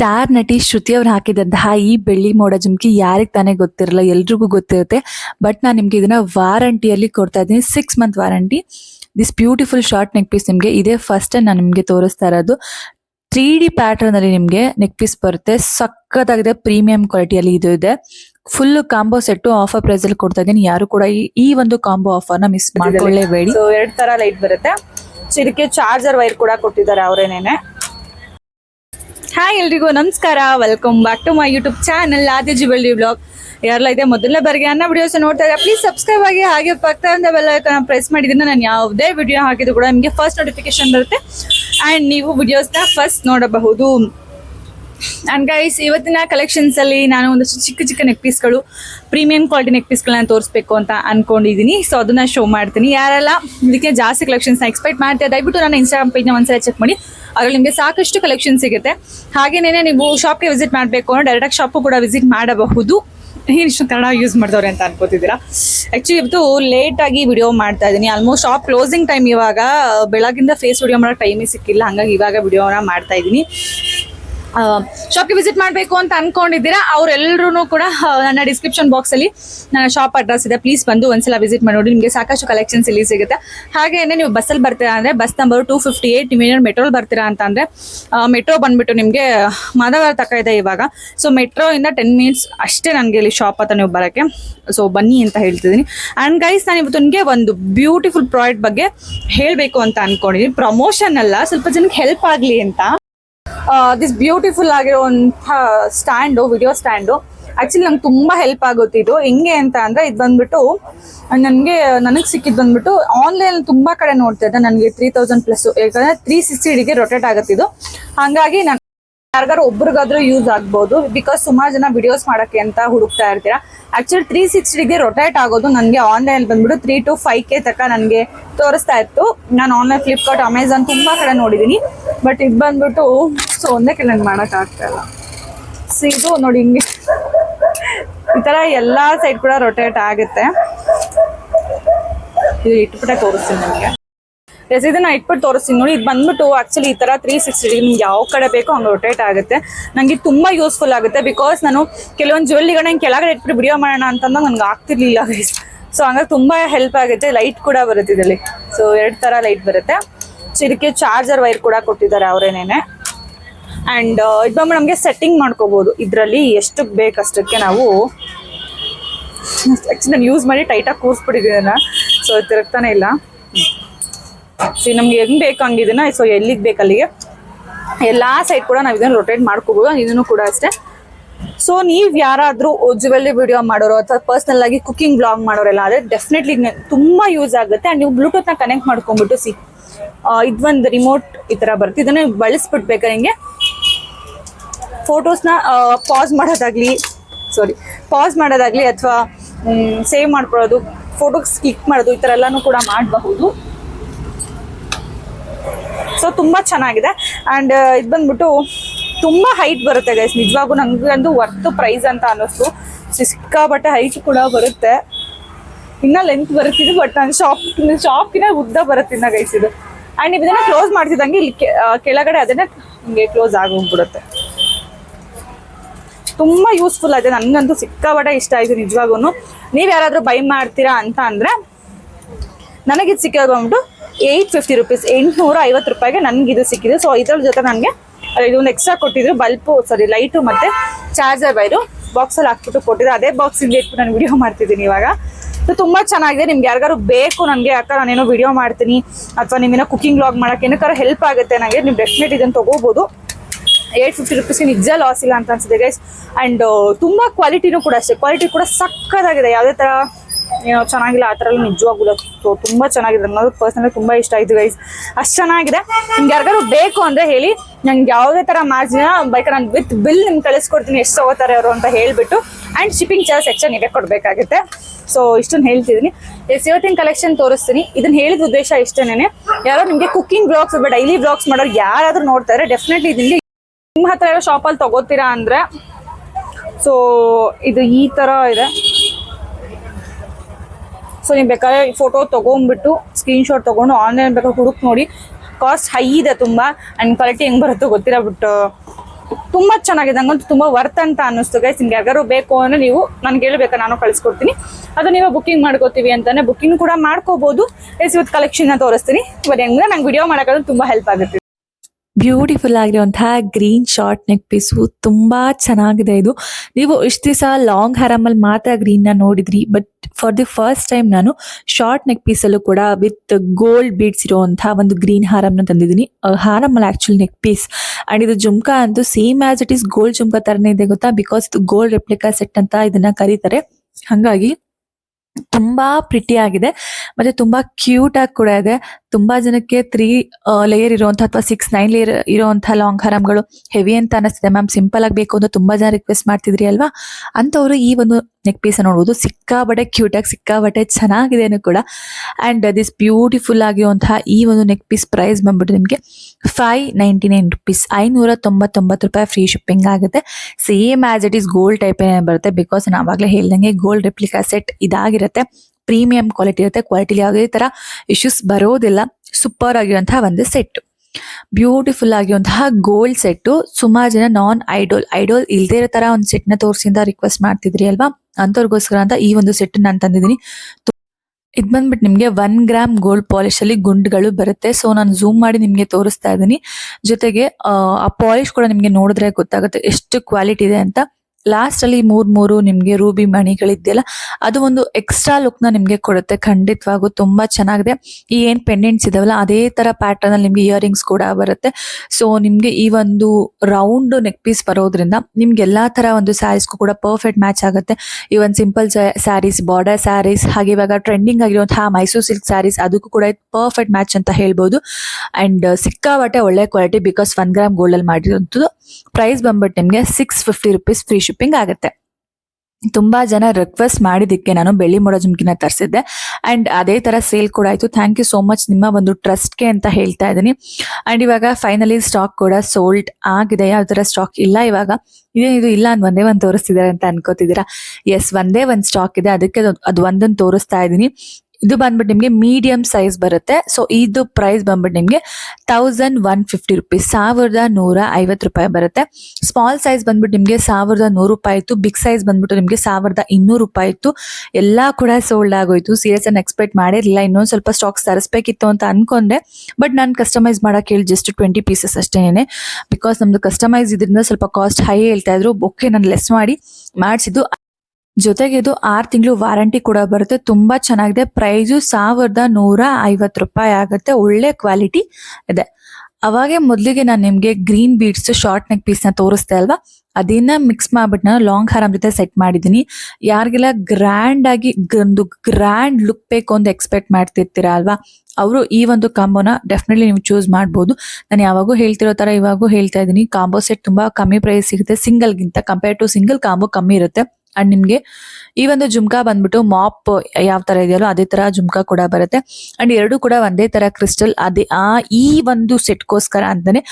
Star ನಟಿ ಶ್ರುತಿ ಅವ್ರು ಹಾಕಿದಂತಹ ಈ ಬೆಳ್ಳಿ ಮೋಡ ಜುಮ್ಕಿ ಯಾರಿಗೆ ತಾನೇ ಗೊತ್ತಿರಲ್ಲ ಎಲ್ರಿಗೂ ಗೊತ್ತಿರುತ್ತೆ. ಬಟ್ ನಾನು ನಿಮ್ಗೆ ಇದನ್ನ ವಾರಂಟಿಯಲ್ಲಿ ಕೊಡ್ತಾ ಇದ್ದೀನಿ. Six month warranty. This beautiful short neck piece ನಿಮಗೆ ಇದೇ ಫಸ್ಟ್ ನಾನು ನಿಮಗೆ ತೋರಿಸ್ತಾ ಇರೋದು. ತ್ರೀ ಡಿ ಪ್ಯಾಟರ್ನ್ ಅಲ್ಲಿ ನಿಮಗೆ ನೆಕ್ ಪೀಸ್ ಬರುತ್ತೆ. ಸಕ್ಕತ್ತಾಗಿದೆ ಪ್ರೀಮಿಯಂ ಕ್ವಾಲಿಟಿಯಲ್ಲಿ ಇದು ಇದೆ. Full combo set offer price ಅಲ್ಲಿ ಕೊಡ್ತಾ ಇದ್ದೀನಿ. ಯಾರು ಕೂಡ ಈ- ಒಂದು ಕಾಂಬೋ ಆಫರ್ನ ಮಿಸ್ ಮಾಡ್ಕೊಳ್ಳೇಬೇಡಿ. ಎರಡ್ ತರ ಲೈಟ್ ಬರುತ್ತೆ. ಸೊ ಇದಕ್ಕೆ ಚಾರ್ಜರ್ ವೈರ್ ಕೂಡ ಕೊಟ್ಟಿದ್ದಾರೆ ಅವರೇನೇನೆ. ಹಾಯ್ ಎಲ್ರಿಗೂ ನಮಸ್ಕಾರ. Welcome back to my YouTube channel Aadi jewellery blog ಯಾರೆಲ್ಲ ಇದೆ ಮೊದಲನೇ ಬಾರಿಗೆ ಅನ್ನ ವಿಡಿಯೋಸ್ ನೋಡ್ತಾ ಇದ್ದಾರೆ ಪ್ಲೀಸ್ ಸಬ್ಸ್ಕ್ರೈಬ್ ಆಗಿ, ಹಾಗೆ ಪಕ್ಕದ ಬೆಲ್ಲ ಪ್ರೆಸ್ ಮಾಡಿದ್ರೆ ನಾನು ಯಾವುದೇ ವಿಡಿಯೋ ಹಾಕಿದ್ರು ಕೂಡ ನಿಮಗೆ ಫಸ್ಟ್ ನೋಟಿಫಿಕೇಶನ್ ಬರುತ್ತೆ. ಆ್ಯಂಡ್ ನೀವು ವಿಡಿಯೋಸ್ನ ಫಸ್ಟ್ ನೋಡಬಹುದು. ಆ್ಯಂಡ್ ಗೈಸ್ ಇವತ್ತಿನ ಕಲೆಕ್ಷನ್ಸಲ್ಲಿ ನಾನು ಒಂದಷ್ಟು ಚಿಕ್ಕ ಚಿಕ್ಕ ನೆಕ್ ಪೀಸ್ಗಳು ಪ್ರೀಮಿಯಂ ಕ್ವಾಲಿಟಿ ನೆಕ್ ಪೀಸ್ಗಳನ್ನ ತೋರಿಸ್ಬೇಕು ಅಂತ ಅಂದ್ಕೊಂಡಿದ್ದೀನಿ ಸೊ ಅದನ್ನು ಶೋ ಮಾಡ್ತೀನಿ. ಯಾರೆಲ್ಲ ಇದಕ್ಕೆ ಜಾಸ್ತಿ ಕಲೆಕ್ಷನ್ಸ್ನ ಎಕ್ಸ್ಪೆಕ್ಟ್ ಮಾಡ್ತೀರಾ, ದಯವಿಟ್ಟು ನನ್ನ ಇನ್ಸ್ಟಾಗ್ರಾಮ್ ಪೇಜ್ನ ಒಂದ್ಸಲ ಚೆಕ್ ಮಾಡಿ. ಅದ್ರಲ್ಲಿ ನಿಮಗೆ ಸಾಕಷ್ಟು ಕಲೆಕ್ಷನ್ ಸಿಗುತ್ತೆ. ಹಾಗೇನೇ ನೀವು ಶಾಪ್ಗೆ ವಿಸಿಟ್ ಮಾಡಬೇಕು ಅಂದ್ರೆ ಡೈರೆಕ್ಟ್ ಶಾಪು ಕೂಡ ವಿಸಿಟ್ ಮಾಡಬಹುದು. ಇಷ್ಟು ಕನ್ನಡ ಯೂಸ್ ಮಾಡಿದವ್ರೆ ಅಂತ ಅನ್ಕೋತಿದ್ದೀರಾ? ಆ್ಯಕ್ಚುಲಿ ಇವತ್ತು ಲೇಟ್ ಆಗಿ ವಿಡಿಯೋ ಮಾಡ್ತಾ ಇದ್ದೀನಿ. ಆಲ್ಮೋಸ್ಟ್ ಶಾಪ್ ಕ್ಲೋಸಿಂಗ್ ಟೈಮ್ ಇವಾಗ, ಬೆಳಗಿಂದ ಫೇಸ್ ವಿಡಿಯೋ ಮಾಡೋ ಟೈಮೇ ಸಿಕ್ಕಿಲ್ಲ. ಹಾಗಾಗಿ ಇವಾಗ ವಿಡಿಯೋನ ಮಾಡ್ತಾ ಇದ್ದೀನಿ. ಶಾಪ್ಗೆ ವಿಸಿಟ್ ಮಾಡಬೇಕು ಅಂತ ಅನ್ಕೊಂಡಿದ್ದೀರಾ? ಅವರೆಲ್ಲರೂ ಕೂಡ ನನ್ನ ಡಿಸ್ಕ್ರಿಪ್ಷನ್ ಬಾಕ್ಸ್ ಅಲ್ಲಿ ನನ್ನ ಶಾಪ್ ಅಡ್ರೆಸ್ ಇದೆ. ಪ್ಲೀಸ್ ಬಂದು ಒಂದ್ಸಲ ವಿಸಿಟ್ ಮಾಡಿ ನೋಡಿ. ನಿಮಗೆ ಸಾಕಷ್ಟು ಕಲೆಕ್ಷನ್ಸ್ ಇಲ್ಲಿ ಸಿಗುತ್ತೆ. ಹಾಗೇನೆ ನೀವು ಬಸ್ಸಲ್ಲಿ ಬರ್ತೀರಾ ಅಂದ್ರೆ bus number two fifty eight ನೀವು ಏನಾದ್ರು ಮೆಟ್ರೋಲ್ ಬರ್ತೀರಾ ಅಂತ ಅಂದ್ರೆ ಮೆಟ್ರೋ ಬಂದ್ಬಿಟ್ಟು ನಿಮಗೆ, ಮಾಧವರ ತಕ ಇದೆ ಇವಾಗ. ಸೊ ಮೆಟ್ರೋ ಇಂದ ಟೆನ್ ಮಿನಿಟ್ಸ್ ಅಷ್ಟೇ ನನಗೆ ಇಲ್ಲಿ ಶಾಪ್ ಅಂತ ನೀವು ಬರೋಕ್ಕೆ. ಸೊ ಬನ್ನಿ ಅಂತ ಹೇಳ್ತಿದ್ದೀನಿ. ಆ್ಯಂಡ್ ಗೈಸ್ ನಾನು ಇವತ್ತು ನಿಮಗೆ ಒಂದು ಬ್ಯೂಟಿಫುಲ್ ಪ್ರಾಡಕ್ಟ್ ಬಗ್ಗೆ ಹೇಳಬೇಕು ಅಂತ ಅನ್ಕೊಂಡಿದ್ದೀನಿ. ಪ್ರಮೋಷನ್ ಅಲ್ಲ, ಸ್ವಲ್ಪ ಜನಕ್ಕೆ ಹೆಲ್ಪ್ ಆಗಲಿ ಅಂತ. ದಿಸ್ ಬ್ಯೂಟಿಫುಲ್ ಆಗಿರುವಂತಹ ಸ್ಟ್ಯಾಂಡು ವಿಡಿಯೋ ಸ್ಟ್ಯಾಂಡು ಆಕ್ಚುಲಿ ನಂಗೆ ತುಂಬಾ ಹೆಲ್ಪ್ ಆಗುತ್ತೆ ಇದು. ಹೆಂಗೆ ಅಂತ ಅಂದ್ರೆ, ಇದು ಬಂದ್ಬಿಟ್ಟು, ನನಗೆ ನನಗೆ ಸಿಕ್ಕಿದ್ ಬಂದ್ಬಿಟ್ಟು ಆನ್ಲೈನ್ ತುಂಬಾ ಕಡೆ ನೋಡ್ತಾ ಇದ್ದೆ. ನನಗೆ ತ್ರೀ ತೌಸಂಡ್ ಪ್ಲಸ್ ಯಾಕಂದ್ರೆ ತ್ರೀ ಸಿಕ್ಸ್ಟಿ ಡಿಗೆ ರೊಟೇಟ್ ಆಗುತ್ತಿದ್ದು ಹಾಗಾಗಿ ನಾನು ಯಾರಿಗಾರು ಒಬ್ರಿಗಾದ್ರೂ ಯೂಸ್ ಆಗ್ಬೋದು. ಬಿಕಾಸ್ ಸುಮಾರು ಜನ ವಿಡಿಯೋಸ್ ಮಾಡಕ್ಕೆ ಅಂತ ಹುಡುಕ್ತಾ ಇರ್ತೀರಾ. ಆಕ್ಚುಲಿ ತ್ರೀ ಸಿಕ್ಸ್ಟಿಗೆ ರೊಟೇಟ್ ಆಗೋದು ನನಗೆ ಆನ್ಲೈನ್ ಬಂದ್ಬಿಟ್ಟು ತ್ರೀ ಟು ಫೈವ್ ಕೆ ತನಕ ನನಗೆ ತೋರಿಸ್ತಾ ಇತ್ತು. ನಾನು ಆನ್ಲೈನ್ ಫ್ಲಿಪ್ಕಾರ್ಟ್ ಅಮೆಝಾನ್ ತುಂಬಾ ಕಡೆ ನೋಡಿದ್ದೀನಿ ಬಟ್ ಇದು ಬಂದ್ಬಿಟ್ಟು, ಸೊ ಒಂದೇ ಕೆಲ ಮಾಡೋಕ್ಕಾಗ್ತಾಯಿಲ್ಲ ಮಾಡೋಕ್ಕಾಗ್ತಾ ಸೊ ಇದು ನೋಡಿ ಹಿಂಗೆ. ಈ ಥರ ಎಲ್ಲ ಸೈಡ್ ಕೂಡ ರೊಟೇಟ್ ಆಗುತ್ತೆ. ಇದು ಇಟ್ಬಿಟ್ಟೆ ತೋರಿಸ್ತೀನಿ ನನಗೆ ಎಸ್ ಇದನ್ನ ಇಟ್ಬಿಟ್ಟು ತೋರಿಸ್ತೀನಿ. ನೋಡಿ, ಇದು ಬಂದ್ಬಿಟ್ಟು ಆಕ್ಚುಲಿ ಈ ತರ ತ್ರೀ ಸಿಕ್ಸ್ಟಿ ನಿಮ್ಗೆ ಯಾವ ಕಡೆ ಬೇಕೋ ಹಂಗೆ ರೊಟೇಟ್ ಆಗುತ್ತೆ. ನನಗೆ ತುಂಬಾ ಯೂಸ್ಫುಲ್ ಆಗುತ್ತೆ ಬಿಕಾಸ್ ನಾನು ಕೆಲವೊಂದು ಜ್ಯುವೆಲ್ಲಿಗಳನ್ನ ಕೆಳಗಡೆ ಇಟ್ಬಿಟ್ಟು ವಿಡಿಯೋ ಮಾಡೋಣ ಅಂತಂದಾಗ ನನಗೆ ಆಗ್ತಿರ್ಲಿಲ್ಲ ಗೈಸ್ ಸೊ ಹಂಗಾಗಿ ತುಂಬಾ ಹೆಲ್ಪ್ ಆಗುತ್ತೆ. ಲೈಟ್ ಕೂಡ ಬರುತ್ತೆ ಇದರಲ್ಲಿ. ಸೊ ಎರಡು ತರ ಲೈಟ್ ಬರುತ್ತೆ. ಸೊ ಇದಕ್ಕೆ ಚಾರ್ಜರ್ ವೈರ್ ಕೂಡ ಕೊಟ್ಟಿದ್ದಾರೆ ಅವರೇನೇನೆ ಆ್ಯಂಡ್ ಇದು ಬಂದ್ಬಿಟ್ಟು ನಮಗೆ ಸೆಟ್ಟಿಂಗ್ ಮಾಡ್ಕೋಬೋದು. ಇದರಲ್ಲಿ ಎಷ್ಟು ಬೇಕಷ್ಟಕ್ಕೆ ನಾವು ಆ್ಯಕ್ಚುಲಿ ನಾನು ಯೂಸ್ ಮಾಡಿ ಟೈಟಾಗಿ ಕೂರಿಸ್ಬಿಟ್ಟಿದ್ದೀನಿ ಸೊ ತಿರುಗ್ತಾನೆ ಇಲ್ಲ. ಸೊ ನಮ್ಗೆ ಹೆಂಗ್ ಬೇಕು ಹಂಗಿದನ್ನ ಸೊ ಎಲ್ಲಿಗೆ ಬೇಕು ಅಲ್ಲಿಗೆ. ಎಲ್ಲಾ ಸೈಡ್ ಕೂಡ ನಾವು ಇದನ್ನ ರೊಟೇಟ್ ಮಾಡ್ಕೋಬಹುದು ಇದನ್ನು ಕೂಡ ಅಷ್ಟೇ. ಸೊ ನೀವು ಯಾರಾದ್ರೂ ಜ್ಯುವೆಲ್ರಿ ವಿಡಿಯೋ ಮಾಡೋರು ಅಥವಾ ಪರ್ಸನಲ್ ಆಗಿ ಕುಕಿಂಗ್ ಬ್ಲಾಗ್ ಮಾಡೋರೆಲ್ಲ ಆದ್ರೆ ಡೆಫಿನೆಟ್ಲಿ ತುಂಬಾ ಯೂಸ್ ಆಗುತ್ತೆ. ಅಂಡ್ ನೀವು ಬ್ಲೂಟೂತ್ನ ಕನೆಕ್ಟ್ ಮಾಡ್ಕೊಂಡ್ಬಿಟ್ಟು ಸಿ ಇದೊಂದು ರಿಮೋಟ್ ಈ ತರ ಬರುತ್ತೆ. ಇದನ್ನ ಬಳಸ್ಬಿಟ್ಬೇಕಾದ್ರೆ ಹಿಂಗೆ ಫೋಟೋಸ್ನ ಪಾಸ್ ಮಾಡೋದಾಗ್ಲಿ ಸಾರಿ ಪಾಸ್ ಮಾಡೋದಾಗ್ಲಿ ಅಥವಾ ಸೇವ್ ಮಾಡ್ಕೊಳ್ಳೋದು ಫೋಟೋಸ್ ಕ್ಲಿಕ್ ಮಾಡೋದು ಈ ಥರ ಎಲ್ಲಾನು ಕೂಡ ಮಾಡಬಹುದು. ಸೊ ತುಂಬ ಚೆನ್ನಾಗಿದೆ. ಆ್ಯಂಡ್ ಇದು ಬಂದ್ಬಿಟ್ಟು ತುಂಬ ಹೈಟ್ ಬರುತ್ತೆ ಗೈಸ್ ನಿಜವಾಗೂ ನಂಗೆ ಒಂದು ವರ್ತ್ ಪ್ರೈಸ್ ಅಂತ ಅನ್ನಿಸ್ತು. ಸಿಕ್ಕಾಬಟ್ಟೆ ಹೈಟ್ ಕೂಡ ಬರುತ್ತೆ. ಇನ್ನ ಲೆಂತ್ ಬರುತ್ತಿದ್ದು ಬಟ್ ನಾನು ಶಾಪ್ ಶಾಪ್ಗಿನ ಉದ್ದ ಬರುತ್ತೆ ಇನ್ನ ಗೈಸ್ ಇದು. ಆ್ಯಂಡ್ ಇದನ್ನ ಕ್ಲೋಸ್ ಮಾಡ್ತಿದ್ದಂಗೆ ಇಲ್ಲಿ ಕೆಳಗಡೆ ಅದನ್ನ ಹಿಂಗೆ ಕ್ಲೋಸ್ ಆಗೋಗ್ಬಿಡುತ್ತೆ ತುಂಬ ಯೂಸ್ಫುಲ್ ಆಗಿದೆ. ನನಗಂತೂ ಸಿಕ್ಕಾಬಟ್ಟೆ ಇಷ್ಟ ಆಯ್ತು ನಿಜವಾಗೂ ನೀವು ಯಾರಾದರೂ ಬೈ ಮಾಡ್ತೀರಾ ಅಂತ ಅಂದ್ರೆ, ನನಗಿದು ಸಿಕ್ಕಿರೋದು ಬಂದ್ಬಿಟ್ಟು ಏಯ್ಟ್ ಫಿಫ್ಟಿ ರುಪೀಸ್ ಎಂಟುನೂರ ಐವತ್ತು ರೂಪಾಯಿಗೆ ನನಗೆ ಇದು ಸಿಕ್ಕಿದೆ. ಸೊ ಇದ್ರ ಜೊತೆ ನನಗೆ ಇದೊಂದು ಎಕ್ಸ್ಟ್ರಾ ಕೊಟ್ಟಿದ್ರು. ಬಲ್ಪು ಸಾರಿ ಲೈಟು ಮತ್ತೆ ಚಾರ್ಜರ್ ವೈರು ಬಾಕ್ಸಲ್ಲಿ ಹಾಕ್ಬಿಟ್ಟು ಕೊಟ್ಟಿದ್ರು. ಅದೇ ಬಾಕ್ಸ್ ಬಾಕ್ಸಿಂದ ಇಟ್ಬಿಟ್ಟು ನಾನು ವಿಡಿಯೋ ಮಾಡ್ತಿದ್ದೀನಿ ಇವಾಗ. ಸೊ ತುಂಬ ಚೆನ್ನಾಗಿದೆ. ನಿಮ್ಗೆ ಯಾರಿಗಾರು ಬೇಕು ನನಗೆ, ಯಾಕೆ ನಾನೇನೋ ವಿಡಿಯೋ ಮಾಡ್ತೀನಿ, ಅಥವಾ ನಿಮ್ಮೇನೋ ಕುಕಿಂಗ್ ವ್ಲಾಗ್ ಮಾಡೋಕ್ಕೆ ಏನಕ್ಕಾರ ಹೆಲ್ಪ್ ಆಗುತ್ತೆ ನನಗೆ ನೀವು ಡೆಫಿನೆಟ್ ಇದನ್ನು ತೊಗೋಬೋದು. ಏಯ್ಟ್ ಫಿಫ್ಟಿ ರುಪೀಸ್ಗೆ ನಿಜ ಲಾಸ್ ಇಲ್ಲ ಅಂತ ಅನ್ಸುತ್ತೆ ಗೈಸ್ ಆ್ಯಂಡ್ ತುಂಬ ಕ್ವಾಲಿಟಿನೂ ಕೂಡ ಅಷ್ಟೇ. ಕ್ವಾಲಿಟಿ ಕೂಡ ಸಕ್ಕತ್ತಾಗಿದೆ. ಯಾವುದೇ ಥರ ಏನೋ ಚೆನ್ನಾಗಿಲ್ಲ, ಆ ಥರ ಎಲ್ಲ ಸೊ ತುಂಬ ಚೆನ್ನಾಗಿದೆ. ಅನ್ನೋದು ಪರ್ಸನಲಿ ತುಂಬ ಇಷ್ಟ ಆಯಿತು ಗೈಸ್ ಅಷ್ಟು ಚೆನ್ನಾಗಿದೆ. ನಿಮ್ಗೆ ಯಾರಿಗಾದ್ರು ಬೇಕು ಅಂದರೆ ಹೇಳಿ. ನಂಗೆ ಯಾವುದೇ ಥರ ಮಾರ್ಜಿನ ಬೈಕ್ ನಾನು ವಿತ್ ಬಿಲ್ ನಿಮ್ಗೆ ಕಳಿಸ್ಕೊಡ್ತೀನಿ, ಎಷ್ಟು ತಗೋತಾರೆ ಅವರು ಅಂತ ಹೇಳಿಬಿಟ್ಟು. ಆ್ಯಂಡ್ ಶಿಪ್ಪಿಂಗ್ ಚಾರ್ಜ್ ಸೆಕ್ಷನ್ ನೀವೇ ಕೊಡಬೇಕಾಗುತ್ತೆ. ಸೊ ಇಷ್ಟನ್ನು ಹೇಳ್ತಿದ್ದೀನಿ. ಎಸ್ ಇವತ್ತಿನ ಕಲೆಕ್ಷನ್ ತೋರಿಸ್ತೀನಿ. ಇದನ್ನು ಹೇಳಿದ ಉದ್ದೇಶ ಇಷ್ಟೇನೆ ಯಾರೋ ನಿಮಗೆ ಕುಕ್ಕಿಂಗ್ ಬ್ಲಾಗ್ಸ್ ಡೈಲಿ ಬ್ಲಾಗ್ಸ್ ಮಾಡೋರು ಯಾರಾದರೂ ನೋಡ್ತಾರೆ ಡೆಫಿನೆಟ್ಲಿ ಇದರಲ್ಲಿ ನಿಮ್ಮ ಹತ್ರ ಯಾರೋ ಶಾಪಲ್ಲಿ ತಗೋತೀರಾ ಅಂದರೆ. ಸೊ ಇದು ಈ ಥರ ಇದೆ. ಸೊ ನೀವು ಬೇಕಾದ್ರೆ ಫೋಟೋ ತೊಗೊಂಡ್ಬಿಟ್ಟು ಸ್ಕ್ರೀನ್ಶಾಟ್ ತೊಗೊಂಡು ಆನ್ಲೈನ್ ಬೇಕಾದ್ರೆ ಹುಡುಕ್ ನೋಡಿ. ಕಾಸ್ಟ್ ಹೈ ಇದೆ ತುಂಬ ಆ್ಯಂಡ್ ಕ್ವಾಲಿಟಿ ಹೆಂಗೆ ಬರುತ್ತೋ ಗೊತ್ತಿಲ್ಲ ಬಟ್ ತುಂಬ ಚೆನ್ನಾಗಿದೆ. ನಂಗಂತೂ ತುಂಬ ವರ್ತ್ ಅಂತ ಅನ್ನಿಸ್ತು ಗೈಸ್ ನಿಮ್ಗೆ ಯಾರಿಗಾರು ಬೇಕು ಅಂದರೆ ನೀವು ನನಗೆ ಹೇಳ್ಬೇಕಾ ನಾನು ಕಳಿಸ್ಕೊಡ್ತೀನಿ. ಅದು ನೀವು ಬುಕಿಂಗ್ ಮಾಡ್ಕೋತೀವಿ ಅಂತಾನೆ ಬುಕ್ಕಿಂಗ್ ಕೂಡ ಮಾಡ್ಕೋಬೋದು. ಎಸ್ ಇವತ್ತು ಕಲೆಕ್ಷನ್ನ ತೋರಿಸ್ತೀನಿ. ಬಟ್ ಹೆಂಗೆ ನಂಗೆ ವಿಡಿಯೋ ಮಾಡೋಕ್ಕಾದ್ರೂ ತುಂಬ ಹೆಲ್ಪ್ ಆಗುತ್ತೆ. ಬ್ಯೂಟಿಫುಲ್ ಆಗಿರುವಂತಹ ಗ್ರೀನ್ ಶಾರ್ಟ್ ನೆಕ್ ಪೀಸು ತುಂಬಾ ಚೆನ್ನಾಗಿದೆ ಇದು. ನೀವು ಇಷ್ಟು ದಿವಸ ಲಾಂಗ್ ಹ್ಯಾರಮಲ್ಲಿ ಮಾತ್ರ ಗ್ರೀನ್ನ ನೋಡಿದ್ರಿ but for the first time ನಾನು ಶಾರ್ಟ್ ನೆಕ್ ಅಲ್ಲೂ ಕೂಡ ವಿತ್ ಗೋಲ್ಡ್ ಬೀಡ್ಸ್ ಇರುವಂತಹ ಒಂದು ಗ್ರೀನ್ ಹಾರಮ್ನ ತಂದಿದ್ದೀನಿ. ಹಾರಮ್ ಆಕ್ಚುಲ್ ನೆಕ್ ಪೀಸ್ ಅಂಡ್ ಇದು ಜುಮ್ಕಾ ಅಂತೂ same as it is gold jhumka ತರನೇ ಇದೆ ಗೊತ್ತಾ? ಬಿಕಾಸ್ ಇದು ಗೋಲ್ಡ್ ರೆಪ್ಲಿಕಾ ಸೆಟ್ ಅಂತ ಇದನ್ನ ಕರೀತಾರೆ. ಹಾಗಾಗಿ ತುಂಬಾ ಪ್ರಿಟಿ ಆಗಿದೆ. ಮತ್ತೆ ತುಂಬಾ ಕ್ಯೂಟ್ ಆಗಿ ಕೂಡ ಇದೆ. ತುಂಬಾ ಜನಕ್ಕೆ ತ್ರೀ ಲೇಯರ್ ಇರುವಂತಹ ಅಥವಾ ಸಿಕ್ಸ್ ನೈನ್ ಲೇಯರ್ ಇರುವಂತಹ ಲಾಂಗ್ ಹಾರಮ್ಗಳು ಹೆವಿ ಅಂತ ಅನಿಸ್ತಿದೆ. ಮ್ಯಾಮ್ ಸಿಂಪಲ್ ಆಗಿ ಬೇಕು ಅಂತ ತುಂಬಾ ಜನ ರಿಕ್ವೆಸ್ಟ್ ಮಾಡ್ತಿದ್ರಿ ಅಲ್ವಾ? ಅಂತವರು ಈ ಒಂದು ನೆಕ್ ಪೀಸ್ ನೋಡ್ಬೋದು. ಸಿಕ್ಕಾಬಟ್ಟೆ ಕ್ಯೂಟ್ ಆಗಿ ಸಿಕ್ಕಾಬಟ್ಟೆ ಚೆನ್ನಾಗಿದೆ ಕೂಡ. ಅಂಡ್ ದಿಸ್ ಬ್ಯೂಟಿಫುಲ್ ಆಗಿರುವಂತಹ ಈ ಒಂದು ನೆಕ್ ಪೀಸ್ ಪ್ರೈಸ್ ಬಂದ್ಬಿಟ್ಟು ನಿಮಗೆ ಫೈವ್ ನೈಂಟಿ ನೈನ್ ರುಪೀಸ್ ಐನೂರ ತೊಂಬತ್ತೊಂಬತ್ತು ರೂಪಾಯಿ ಫ್ರೀ ಶಿಪ್ಪಿಂಗ್ ಆಗುತ್ತೆ. Same as it is gold type ಬರುತ್ತೆ. ಬಿಕಾಸ್ ನಾವಾಗ್ಲೇ ಹೇಳ್ದಂಗೆ ಗೋಲ್ಡ್ ರೆಪ್ಲಿಕಾ ಸೆಟ್ ಇದಾಗಿರುತ್ತೆ. ಪ್ರೀಮಿಯಂ ಕ್ವಾಲಿಟಿ ಇರುತ್ತೆ ಕ್ವಾಲಿಟಿಲಿ ಯಾವುದೇ ಥರ ಇಶ್ಯೂಸ್ ಬರೋದಿಲ್ಲ. ಸೂಪರ್ ಆಗಿರುವಂತಹ ಒಂದು ಸೆಟ್ ಬ್ಯೂಟಿಫುಲ್ ಆಗಿರುವಂತಹ ಗೋಲ್ಡ್ ಸೆಟ್ಟು ಸುಮಾರು ಜನ ನಾನ್ ಐಡೋಲ್ ಐಡೋಲ್ ಇಲ್ಲದೆ ಇರೋ ಥರ ಒಂದು ಸೆಟ್ನ ರಿಕ್ವೆಸ್ಟ್ ಮಾಡ್ತಿದ್ರಿ ಅಲ್ವಾ? ಅಂಥವ್ರಿಗೋಸ್ಕರ ಅಂತ ಈ ಒಂದು ಸೆಟ್ ನಾನು ತಂದಿದ್ದೀನಿ. ಇದು ಬಂದ್ಬಿಟ್ಟು ನಿಮಗೆ ಒನ್ ಗ್ರಾಮ್ ಗೋಲ್ಡ್ ಪಾಲಿಶ್ ಅಲ್ಲಿ ಗುಂಡ್ಗಳು ಬರುತ್ತೆ. ಸೊ ನಾನು ಝೂಮ್ ಮಾಡಿ ನಿಮಗೆ ತೋರಿಸ್ತಾ ಇದ್ದೀನಿ. ಜೊತೆಗೆ, ಆ ಪಾಲಿಶ್ ಕೂಡ ನಿಮಗೆ ನೋಡಿದ್ರೆ ಗೊತ್ತಾಗುತ್ತೆ ಎಷ್ಟು ಕ್ವಾಲಿಟಿ ಇದೆ ಅಂತ. ಲಾಸ್ಟ್ ಅಲ್ಲಿ ಮೂರ್ ಮೂರು ನಿಮ್ಗೆ ರೂಬಿ ಮಣಿಗಳಿದೆಯಲ್ಲ, ಅದು ಒಂದು ಎಕ್ಸ್ಟ್ರಾ ಲುಕ್ನ ನಿಮ್ಗೆ ಕೊಡುತ್ತೆ. ಖಂಡಿತವಾಗೂ ತುಂಬಾ ಚೆನ್ನಾಗಿದೆ. ಈ ಏನ್ ಪೆಂಡೆಂಟ್ಸ್ ಇದಾವಲ್ಲ, ಅದೇ ತರ ಪ್ಯಾಟರ್ನ್ ಅಲ್ಲಿ ನಿಮ್ಗೆ ಇಯರಿಂಗ್ಸ್ ಕೂಡ ಬರುತ್ತೆ. ಸೊ ನಿಮ್ಗೆ ಈ ಒಂದು ರೌಂಡ್ ನೆಕ್ ಪೀಸ್ ಬರೋದ್ರಿಂದ ನಿಮ್ಗೆ ಎಲ್ಲಾ ತರ ಒಂದು ಸ್ಯಾರೀಸ್ಗೂ ಕೂಡ ಪರ್ಫೆಕ್ಟ್ ಮ್ಯಾಚ್ ಆಗುತ್ತೆ. ಈ ಒಂದು ಸಿಂಪಲ್ ಸ್ಯಾರೀಸ್ ಬಾರ್ಡರ್ ಸ್ಯಾರೀಸ್ ಹಾಗೆ ಇವಾಗ ಟ್ರೆಂಡಿಂಗ್ ಆಗಿರುವಂತಹ ಮೈಸೂರು ಸಿಲ್ಕ್ ಸ್ಯಾರೀಸ್ ಅದಕ್ಕೂ ಕೂಡ ಪರ್ಫೆಕ್ಟ್ ಮ್ಯಾಚ್ ಅಂತ ಹೇಳ್ಬೋದು. ಅಂಡ್ ಸಿಕ್ಕಾಬಟ್ಟೆ ಒಳ್ಳೆ quality because one gram gold ಅಲ್ಲಿ ಮಾಡಿರೋಂಥದ್ದು ಪ್ರೈಸ್ ಬಂದ್ಬಿಟ್ಟು ನಿಮಗೆ six fifty rupees free shipping ಆಗುತ್ತೆ. ತುಂಬಾ ಜನ ರಿಕ್ವೆಸ್ಟ್ ಮಾಡಿದ್ದಕ್ಕೆ ನಾನು ಬೆಳ್ಳಿ ಮೊಡ ಜುಮ್ಕಿನ ತರಿಸಿದ್ದೆ. ಅಂಡ್ ಅದೇ ತರ ಸೇಲ್ ಕೂಡ ಆಯ್ತು. ಥ್ಯಾಂಕ್ ಯು ಸೋ ಮಚ್ ನಿಮ್ಮ ಒಂದು ಟ್ರಸ್ಟ್ಗೆ ಅಂತ ಹೇಳ್ತಾ ಇದ್ದೀನಿ. ಅಂಡ್ ಇವಾಗ ಫೈನಲಿ ಸ್ಟಾಕ್ ಕೂಡ ಸೋಲ್ಡ್ ಆಗಿದೆ. ಯಾವ ತರ ಸ್ಟಾಕ್ ಇಲ್ಲ ಇವಾಗ. ಇದೇ ಇಲ್ಲ ಅಂತ ಒಂದೇ ಒಂದು ತೋರಿಸ್ತಿದ್ದಾರೆ ಅಂತ ಅನ್ಕೋತಿದ್ದೀರಾ? ಎಸ್ ಒಂದೇ ಒಂದು ಸ್ಟಾಕ್ ಇದೆ. ಅದಕ್ಕೆ ಅದು- ಒಂದನ್ನು ತೋರಿಸ್ತಾ ಇದ್ದೀನಿ. ಇದು ಬಂದ್ಬಿಟ್ಟು ನಿಮಗೆ ಮೀಡಿಯಂ ಸೈಜ್ ಬರುತ್ತೆ. ಸೊ ಇದು ಪ್ರೈಸ್ ಬಂದ್ಬಿಟ್ಟು ನಿಮಗೆ ತೌಸಂಡ್ ಒನ್ ಫಿಫ್ಟಿ ರುಪೀಸ್ ಸಾವಿರದ ನೂರ ಐವತ್ತು ರೂಪಾಯಿ ಬರುತ್ತೆ. ಸ್ಮಾಲ್ ಸೈಜ್ ಬಂದ್ಬಿಟ್ಟು ನಿಮಗೆ ಸಾವಿರದ ನೂರು ರೂಪಾಯಿ ಇತ್ತು ಬಿಗ್ ಸೈಜ್ ಬಂದ್ಬಿಟ್ಟು ನಿಮಗೆ ಸಾವಿರದ ಇನ್ನೂರು ರೂಪಾಯಿ ಇತ್ತು ಎಲ್ಲ ಕೂಡ ಸೋಲ್ಡ್ ಆಗೋಯ್ತು. ಸೀರಿಯಸ್ ಅನ್ನು ಎಕ್ಸ್ಪೆಕ್ಟ್ ಮಾಡಿರಲಿಲ್ಲ. ಇನ್ನೊಂದು ಸ್ವಲ್ಪ ಸ್ಟಾಕ್ಸ್ ತರಿಸ್ಬೇಕಿತ್ತು ಅಂತ ಅಂದ್ಕೊಂಡೆ ಬಟ್ ನಾನು ಕಸ್ಟಮೈಸ್ ಮಾಡೋಕ್ಕೆ ಹೇಳಿ ಜಸ್ಟ್ ಟ್ವೆಂಟಿ ಪೀಸಸ್ ಅಷ್ಟೇನೆ. ಬಿಕಾಸ್ ನಮ್ದು ಕಸ್ಟಮೈಸ್ ಇದರಿಂದ ಸ್ವಲ್ಪ ಕಾಸ್ಟ್ ಹೈ ಹೇಳ್ತಾ ಇದ್ರು. ಓಕೆ ನಾನು ಲೆಸ್ ಮಾಡಿ. ಮಾಡಿಸಿದ್ದು ಜೊತೆಗೆ ಇದು ಆರು ತಿಂಗಳು ವಾರಂಟಿ ಕೂಡ ಬರುತ್ತೆ. ತುಂಬಾ ಚೆನ್ನಾಗಿದೆ. ಪ್ರೈಸು ಸಾವಿರದ ನೂರ ಐವತ್ತು ರೂಪಾಯಿ ಆಗುತ್ತೆ. ಒಳ್ಳೆ ಕ್ವಾಲಿಟಿ ಇದೆ. ಅವಾಗೆ ಮೊದಲಿಗೆ ನಾನು ನಿಮಗೆ ಗ್ರೀನ್ ಬೀಡ್ಸ್, ಶಾರ್ಟ್ ನೆಕ್ ಪೀಸ್ನ ತೋರಿಸ್ದೆ ಅಲ್ವಾ? ಅದನ್ನ ಮಿಕ್ಸ್ ಮಾಡ್ಬಿಟ್ಟು ನಾನು ಲಾಂಗ್ ಹಾರಂ ಜೊತೆ ಸೆಟ್ ಮಾಡಿದ್ದೀನಿ. ಯಾರಿಗೆಲ್ಲ ಗ್ರ್ಯಾಂಡ್ ಆಗಿ ಒಂದು ಗ್ರ್ಯಾಂಡ್ ಲುಕ್ ಬೇಕು ಅಂತ ಎಕ್ಸ್ಪೆಕ್ಟ್ ಮಾಡ್ತಿರ್ತೀರ ಅಲ್ವಾ? ಅವರು ಈ ಒಂದು ಕಾಂಬೋನ ಡೆಫಿನೆಟ್ಲಿ ನೀವು ಚೂಸ್ ಮಾಡ್ಬೋದು. ನಾನು ಯಾವಾಗೂ ಹೇಳ್ತಿರೋ ಥರ ಇವಾಗೂ ಹೇಳ್ತಾ ಇದ್ದೀನಿ. ಕಾಂಬೋ ಸೆಟ್ ತುಂಬ ಕಮ್ಮಿ ಪ್ರೈಸ್ ಸಿಗುತ್ತೆ. ಸಿಂಗಲ್ಗಿಂತ ಕಂಪೇರ್ ಟು ಸಿಂಗಲ್ ಕಾಂಬೋ ಕಮ್ಮಿ ಇರುತ್ತೆ. ಅಂಡ್ ನಿಮಗೆ ಈ ಒಂದು ಜುಮ್ಕಾ ಬಂದ್ಬಿಟ್ಟು ಮಾಪ್ ಯಾವ ತರ ಇದೆಯಲ್ಲ ಅದೇ ತರ ಜುಮ್ಕಾ ಕೂಡ ಬರುತ್ತೆ. ಅಂಡ್ ಎರಡು ಕೂಡ ಒಂದೇ ತರ ಕ್ರಿಸ್ಟಲ್ ಅದೇ ಆ ಈ ಒಂದು ಸೆಟ್ಗೋಸ್ಕರ ಅಂತಾನೆ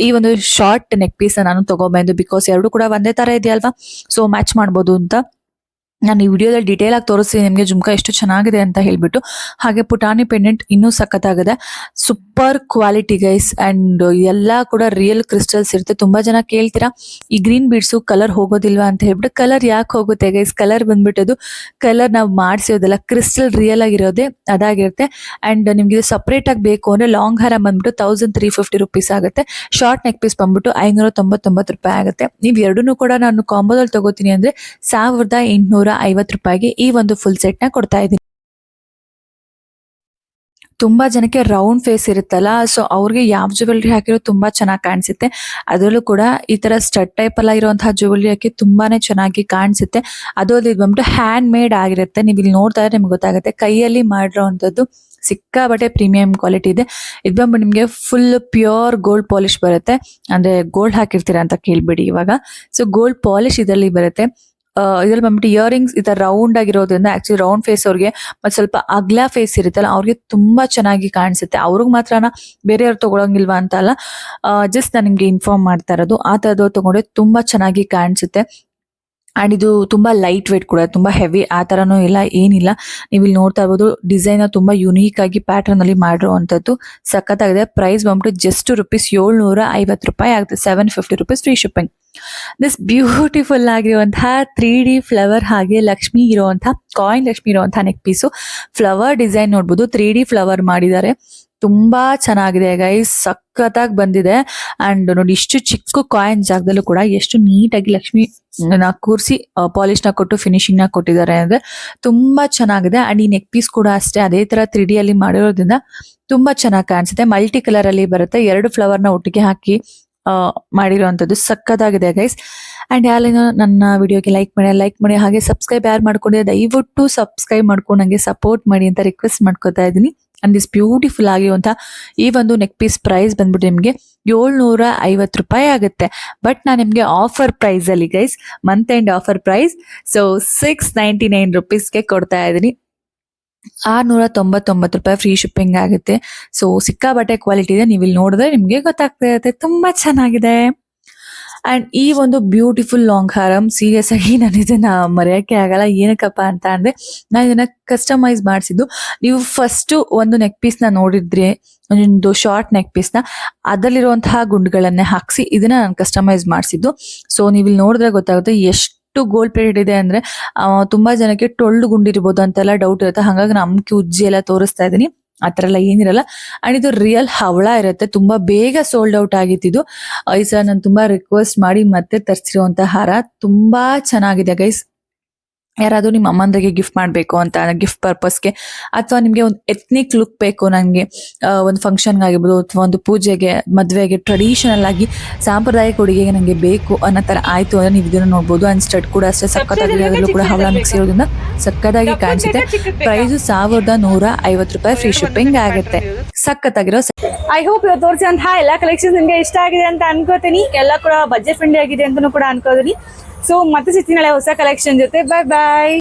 ಈ ಒಂದು ಶಾರ್ಟ್ ನೆಕ್ ಪೀಸ್ ನಾನು ತಗೊಂಬಂದು ಬಿಕಾಸ್ ಎರಡು ಕೂಡ ಒಂದೇ ತರ ಇದೆಯಲ್ವಾ? ಸೊ ಮ್ಯಾಚ್ ಮಾಡ್ಬೋದು ಅಂತ. ನಾನು ಈ ವಿಡಿಯೋದಲ್ಲಿ ಡೀಟೇಲ್ ಆಗಿ ತೋರಿಸ್ತೀನಿ, ನಿಮಗೆ ಜುಮ್ಕಾ ಎಷ್ಟು ಚೆನ್ನಾಗಿದೆ ಅಂತ ಹೇಳ್ಬಿಟ್ಟು. ಹಾಗೆ ಪುಟಾಣಿ ಪೆಂಡೆಂಟ್ ಇನ್ನೂ ಸಖತ್ತಾಗಿದೆ. ಸೂಪರ್ ಕ್ವಾಲಿಟಿ ಗೈಸ್ ಅಂಡ್ ಎಲ್ಲ ಕೂಡ ರಿಯಲ್ ಕ್ರಿಸ್ಟಲ್ಸ್ ಇರುತ್ತೆ. ತುಂಬಾ ಜನ ಕೇಳ್ತೀರಾ, ಈ ಗ್ರೀನ್ ಬೀಡ್ಸು ಕಲರ್ ಹೋಗೋದಿಲ್ವಾ ಅಂತ ಹೇಳ್ಬಿಟ್ಟು. ಕಲರ್ ಯಾಕೆ ಹೋಗುತ್ತೆ ಗೈಸ್ ಕಲರ್ ಬಂದ್ಬಿಟ್ಟದು ಕಲರ್ ನಾವು ಮಾಡಿಸೋದಲ್ಲ ಕ್ರಿಸ್ಟಲ್ ರಿಯಲ್ ಆಗಿರೋದೇ ಅದಾಗಿರುತ್ತೆ. ಅಂಡ್ ನಿಮ್ಗೆ ಇದು ಸಪ್ರೇಟ್ ಆಗಿ ಬೇಕು ಅಂದರೆ ಲಾಂಗ್ ಹಾರ ಬಂದ್ಬಿಟ್ಟು ತೌಸಂಡ್ ತ್ರೀ ಫಿಫ್ಟಿ ರುಪೀಸ್ ಆಗುತ್ತೆ. ಶಾರ್ಟ್ ನೆಕ್ ಪೀಸ್ ಬಂದ್ಬಿಟ್ಟು ಐನೂರ ತೊಂಬತ್ತೊಂಬತ್ತು ರೂಪಾಯಿ ಆಗುತ್ತೆ. ನೀವು ಎರಡನ್ನೂ ಕೂಡ ನಾನು ಕಾಂಬೋದಲ್ಲಿ ತಗೋತೀನಿ ಅಂದ್ರೆ ಸಾವಿರದ ಎಂಟುನೂರ ಐವತ್ತು ರೂಪಾಯಿಗೆ ಈ ಒಂದು ಫುಲ್ ಸೆಟ್ನ ಕೊಡ್ತಾ ಇದ್ದೀನಿ. ತುಂಬಾ ಜನಕ್ಕೆ ರೌಂಡ್ ಫೇಸ್ ಇರುತ್ತಲ್ಲ ಸೊ ಅವ್ರಿಗೆ ಯಾವ ಜ್ಯುವೆಲ್ರಿ ಹಾಕಿರೋ ತುಂಬಾ ಚೆನ್ನಾಗಿ ಕಾಣಿಸುತ್ತೆ. ಅದರಲ್ಲೂ ಕೂಡ ಈ ತರ ಸ್ಟಡ್ ಟೈಪ್ ಎಲ್ಲ ಇರುವಂತಹ ಜ್ಯುವೆಲ್ರಿ ಹಾಕಿ ತುಂಬಾನೇ ಚೆನ್ನಾಗಿ ಕಾಣಿಸುತ್ತೆ. ಅದು ಅಲ್ಲದೆ ಇದು ಬಂದ್ಬಿಟ್ಟು ಹ್ಯಾಂಡ್ ಮೇಡ್ ಆಗಿರುತ್ತೆ. ನೀವು ಇಲ್ಲಿ ನೋಡ್ತಾ ಇದ್ರೆ ನಿಮ್ಗೆ ಗೊತ್ತಾಗುತ್ತೆ. ಕೈಯಲ್ಲಿ ಮಾಡಿರೋವಂಥದ್ದು ಸಿಕ್ಕಾಬಟ್ಟೆ ಪ್ರೀಮಿಯಂ ಕ್ವಾಲಿಟಿ ಇದೆ. ಇದು ಬಂದ್ಬಿಟ್ಟು ನಿಮಗೆ ಫುಲ್ ಪ್ಯೂರ್ ಗೋಲ್ಡ್ ಪಾಲಿಶ್ ಬರುತ್ತೆ. ಅಂದ್ರೆ ಗೋಲ್ಡ್ ಹಾಕಿರ್ತೀರಾ ಅಂತ ಕೇಳ್ಬಿಡಿ ಇವಾಗ. ಸೊ ಗೋಲ್ಡ್ ಪಾಲಿಶ್ ಇದರಲ್ಲಿ ಬರುತ್ತೆ. ಇದ್ರಲ್ಲಿ ಬಂದ್ಬಿಟ್ಟು ಇಯರಿಂಗ್ಸ್ ಈ ತರ ರೌಂಡ್ ಆಗಿರೋದ್ರಿಂದ ಆಕ್ಚುಲಿ ರೌಂಡ್ ಫೇಸ್ ಅವ್ರಿಗೆ ಮತ್ತೆ ಸ್ವಲ್ಪ ಅಗ್ಲ ಫೇಸ್ ಇರುತ್ತಲ್ಲ, ಅವ್ರಿಗೆ ತುಂಬಾ ಚೆನ್ನಾಗಿ ಕಾಣಿಸುತ್ತೆ. ಅವ್ರಿಗೆ ಮಾತ್ರನ ಬೇರೆಯವ್ರು ತಗೊಳಂಗಿಲ್ವಾ ಅಂತ ಅಲ್ಲ ಜಸ್ಟ್ ನಾನು ನಿಮ್ಗೆ ಇನ್ಫಾರ್ಮ್ ಮಾಡ್ತಾ ಇರೋದು, ಆ ತರದ್ದು ತಗೊಂಡ್ರೆ ತುಂಬಾ ಚೆನ್ನಾಗಿ ಕಾಣಿಸುತ್ತೆ. ಆ್ಯಂಡ್ ಇದು ತುಂಬಾ ಲೈಟ್ ವೇಟ್ ಕೂಡ, ತುಂಬಾ ಹೆವಿ ಆ ಥರನೂ ಇಲ್ಲ, ಏನಿಲ್ಲ. ನೀವು ಇಲ್ಲಿ ನೋಡ್ತಾ ಇರ್ಬೋದು ಡಿಸೈನ್ ತುಂಬಾ ಯುನೀಕ್ ಆಗಿ ಪ್ಯಾಟರ್ನ್ ಅಲ್ಲಿ ಮಾಡಿರುವಂತದ್ದು. ಸಖತ್ತಾಗಿದೆ. ಪ್ರೈಸ್ ಬಂದ್ಬಿಟ್ಟು ಜಸ್ಟ್ ರುಪೀಸ್ ಏಳ್ನೂರ ಐವತ್ತು ರೂಪಾಯಿ ಆಗುತ್ತೆ. Seven fifty rupees free shipping this beautiful ಆಗಿರುವಂತಹ ತ್ರೀ ಡಿ ಫ್ಲವರ್ ಹಾಗೆ ಲಕ್ಷ್ಮಿ ಇರುವಂತಹ ಕಾಯಿನ್ ಲಕ್ಷ್ಮಿ ಇರುವಂತಹ ನೆಕ್ ಪೀಸು ಫ್ಲವರ್ ಡಿಸೈನ್ ನೋಡ್ಬೋದು ತ್ರೀ ಡಿ ಫ್ಲವರ್ ಮಾಡಿದ್ದಾರೆ. ತುಂಬಾ ಚೆನ್ನಾಗಿದೆ ಗೈಸ್ ಸಖತ್ತಾಗಿ ಬಂದಿದೆ. ಅಂಡ್ ನೋಡಿ, ಇಷ್ಟು ಚಿಕ್ಕ ಕಾಯಿನ್ ಜಾಗದಲ್ಲೂ ಕೂಡ ಎಷ್ಟು ನೀಟಾಗಿ ಲಕ್ಷ್ಮಿ, ನ ಕೂರಿಸಿ ಪಾಲಿಶ್ನ ಕೊಟ್ಟು ಫಿನಿಶಿಂಗ್ನ ಕೊಟ್ಟಿದ್ದಾರೆ ಅಂದ್ರೆ ತುಂಬಾ ಚೆನ್ನಾಗಿದೆ. ಅಂಡ್ ಈ ನೆಕ್ ಪೀಸ್ ಕೂಡ ಅಷ್ಟೇ, ಅದೇ ತರ ತ್ರೀ ಡಿ ಅಲ್ಲಿ ಮಾಡಿರೋದ್ರಿಂದ ತುಂಬಾ ಚೆನ್ನಾಗಿ ಕಾಣಿಸುತ್ತೆ. ಮಲ್ಟಿ ಕಲರ್ ಅಲ್ಲಿ ಬರುತ್ತೆ. ಎರಡು ಫ್ಲವರ್ನ ಒಟ್ಟಿಗೆ ಹಾಕಿ ಆ, ಸಕ್ಕದಾಗಿದೆ ಗೈಸ್ ಅಂಡ್ ಯಾರೇನೋ ನನ್ನ ವಿಡಿಯೋಗೆ ಲೈಕ್ ಮಾಡಿ ಲೈಕ್ ಮಾಡಿ ಹಾಗೆ ಸಬ್ಸ್ಕ್ರೈಬ್ ಯಾರು ಮಾಡ್ಕೊಂಡಿದೆ ದಯವಿಟ್ಟು ಸಬ್ಸ್ಕ್ರೈಬ್ ಮಾಡ್ಕೊಂಡು ನನಗೆ ಸಪೋರ್ಟ್ ಮಾಡಿ ಅಂತ ರಿಕ್ವೆಸ್ಟ್ ಮಾಡ್ಕೊತಾ ಇದ್ದೀನಿ. ಅಂಡ್ ದಿಸ್ ಬ್ಯೂಟಿಫುಲ್ ಆಗಿರುವಂಥ ಈ ಒಂದು ನೆಕ್ ಪೀಸ್ ಪ್ರೈಸ್ ಬಂದ್ಬಿಟ್ಟು ನಿಮಗೆ ಏಳ್ನೂರ ಐವತ್ತು ರೂಪಾಯಿ ಆಗುತ್ತೆ. ಬಟ್ ನಾನು ನಿಮಗೆ ಆಫರ್ ಪ್ರೈಸ್ ಅಲ್ಲಿ guys month end offer price so six ninety nine ರುಪೀಸ್ಗೆ ಕೊಡ್ತಾ ಇದ್ದೀನಿ. ಆರ್ನೂರ ತೊಂಬತ್ತೊಂಬತ್ತು ರೂಪಾಯಿ ಫ್ರೀ ಶಿಪ್ಪಿಂಗ್ ಆಗುತ್ತೆ. ಸೊ ಸಿಕ್ಕಾಬಟ್ಟೆ ಕ್ವಾಲಿಟಿ ಇದೆ. ನೀವು ಇಲ್ಲಿ ನೋಡಿದ್ರೆ ನಿಮಗೆ ಗೊತ್ತಾಗ್ತಾ ಇರುತ್ತೆ ತುಂಬಾ ಚೆನ್ನಾಗಿದೆ. ಅಂಡ್ ಈ ಒಂದು ಬ್ಯೂಟಿಫುಲ್ ಲಾಂಗ್ ಹಾರಂ ಸೀರಿಯಸ್ ಆಗಿ ನಾನು ಇದನ್ನ ಮರೆಯೋಕ್ಕೆ ಆಗಲ್ಲ. ಏನಕ್ಕಪ್ಪ ಅಂತ ಅಂದ್ರೆ, ನಾನು ಇದನ್ನ ಕಸ್ಟಮೈಸ್ ಮಾಡಿಸಿದ್ದು. ನೀವು ಫಸ್ಟ್ ಒಂದು ನೆಕ್ ಪೀಸ್ನ ನೋಡಿದ್ರೆ, ಒಂದು ಶಾರ್ಟ್ ನೆಕ್ ಪೀಸ್ನ, ಅದರಲ್ಲಿರುವಂತಹ ಗುಂಡುಗಳನ್ನೇ ಹಾಕಿಸಿ ಇದನ್ನ ನಾನು ಕಸ್ಟಮೈಸ್ ಮಾಡಿಸಿದ್ದು. ಸೊ ನೀವು ಇಲ್ಲಿ ನೋಡಿದ್ರೆ ಗೊತ್ತಾಗುತ್ತೆ ಎಷ್ಟು ಗೋಲ್ಡ್ ಪ್ಲೇಟೆಡ್ ಇದೆ ಅಂದ್ರೆ ಆ, ತುಂಬಾ ಜನಕ್ಕೆ ಟೊಳ್ಳು ಗುಂಡಿರ್ಬೋದು ಅಂತೆಲ್ಲ ಡೌಟ್ ಇರುತ್ತೆ. ಹಾಗಾಗಿ ನಮ್ಗೆ ಉಜ್ಜಿ ಎಲ್ಲ ತೋರಿಸ್ತಾ ಇದೀನಿ ಥರ ಎಲ್ಲ ಏನಿರಲ್ಲ. ಅಂಡ್ ಇದು ರಿಯಲ್ ಹವಳ ಇರುತ್ತೆ. ತುಂಬಾ ಬೇಗ ಸೋಲ್ಡ್ ಔಟ್ ಆಗಿತ್ತಿದ್ದು ಈ ಸಲ ನಾನು ತುಂಬಾ ರಿಕ್ವೆಸ್ಟ್ ಮಾಡಿ ಮತ್ತೆ ತರಿಸಿರುವಂಥ ಹಾರ. ತುಂಬಾ ಚೆನ್ನಾಗಿದೆ ಗೈಸ್ ಯಾರಾದ್ರೂ ನಿಮ್ಮ ಅಮ್ಮಂದ್ರಿಗೆ ಗಿಫ್ಟ್ ಮಾಡಬೇಕು ಅಂತ ಗಿಫ್ಟ್ ಪರ್ಪಸ್ಗೆ ಅಥವಾ ನಿಮಗೆ ಒಂದು ಎತ್ನಿಕ್ ಲುಕ್ ಬೇಕು ನನಗೆ ಒಂದು ಫಂಕ್ಷನ್ಗೆ ಆಗಿರ್ಬೋದು ಅಥವಾ ಒಂದು ಪೂಜೆಗೆ ಮದುವೆಗೆ ಟ್ರೆಡಿಷನಲ್ ಆಗಿ ಸಾಂಪ್ರದಾಯಿಕ ಉಡುಗೆಗೆ ನನಗೆ ಬೇಕು ಅನ್ನೋ ಥರ ಆಯಿತು ಅಂದರೆ ನೀವು ಇದನ್ನ ನೋಡ್ಬೋದು. ಅಂಡ್ ಸ್ಟಡ್ ಕೂಡ ಅಷ್ಟೇ ಸಕ್ಕತ್ತಾಗಿ ಅದರಲ್ಲೂ ಕೂಡ ಹವಳ ಮಿಕ್ಸ್ ಇರೋದ್ರಿಂದ ಸಕ್ಕತ್ತಾಗಿ ಕಾಣಿಸುತ್ತೆ. ಪ್ರೈಸ್ ಸಾವಿರದ ನೂರ ಐವತ್ತು ರೂಪಾಯಿ ಫ್ರೀ ಶಿಪ್ಪಿಂಗ್ ಆಗುತ್ತೆ. ಸಕ್ಕತ್ತಾಗಿರೋ ಐ ಹೋಪ್ ಇವತ್ತು ತೋರಿಸಿದಂತಹ ಎಲ್ಲ ಕಲೆಕ್ಷನ್ಸ್ ನಿಮಗೆ ಇಷ್ಟ ಆಗಿದೆ ಅಂತ ಅನ್ಕೋತೀನಿ. ಎಲ್ಲ ಕೂಡ ಬಜೆಟ್ ಫ್ರೆಂಡ್ಲಿ ಆಗಿದೆ ಅಂತಾನೂ ಕೂಡ ಅನ್ಕೋತೀನಿ. ಸೊ ಮತ್ತೆ ಸಿಗ್ತೀನಿ ನಾಳೆ ಹೊಸ ಕಲೆಕ್ಷನ್ ಜೊತೆ. ಬಾಯ್ ಬಾಯ್